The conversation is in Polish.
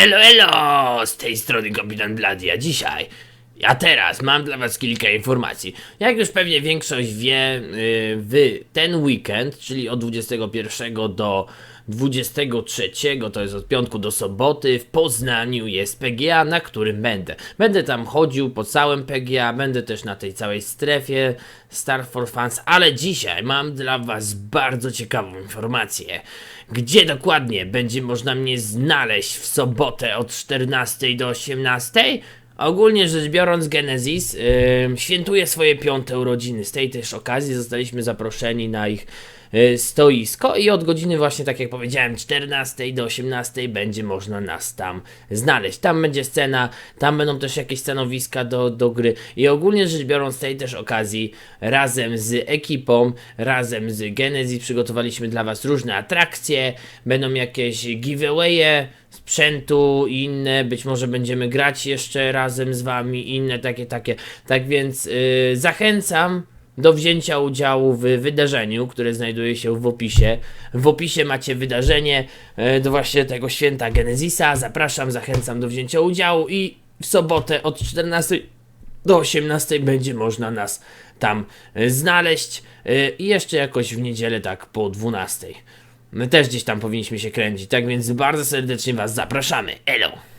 Elo, elo! Z tej strony kapitan Blady, a dzisiaj, a teraz mam dla was kilka informacji. Jak już pewnie większość wie, yy, w ten weekend, czyli od 21 do 23, to jest od piątku do soboty, w Poznaniu jest PGA, na którym będę. Będę tam chodził po całym PGA, będę też na tej całej strefie Star for Fans, ale dzisiaj mam dla was bardzo ciekawą informację. Gdzie dokładnie będzie można mnie znaleźć w sobotę od 14 do 18? Ogólnie rzecz biorąc, Genesis yy, świętuje swoje piąte urodziny. Z tej też okazji zostaliśmy zaproszeni na ich yy, stoisko i od godziny właśnie, tak jak powiedziałem, 14 do 18 będzie można nas tam znaleźć. Tam będzie scena, tam będą też jakieś stanowiska do, do gry i ogólnie rzecz biorąc, z tej też okazji razem z ekipą, razem z Genesis przygotowaliśmy dla Was różne atrakcje, będą jakieś giveawaye, sprzętu i inne, być może będziemy grać jeszcze razem z wami, inne takie, takie. Tak więc yy, zachęcam do wzięcia udziału w wydarzeniu, które znajduje się w opisie. W opisie macie wydarzenie yy, do właśnie tego święta Genezisa. Zapraszam, zachęcam do wzięcia udziału i w sobotę od 14 do 18 będzie można nas tam y, znaleźć y, i jeszcze jakoś w niedzielę tak po 12. My też gdzieś tam powinniśmy się kręcić, tak więc bardzo serdecznie Was zapraszamy. Elo!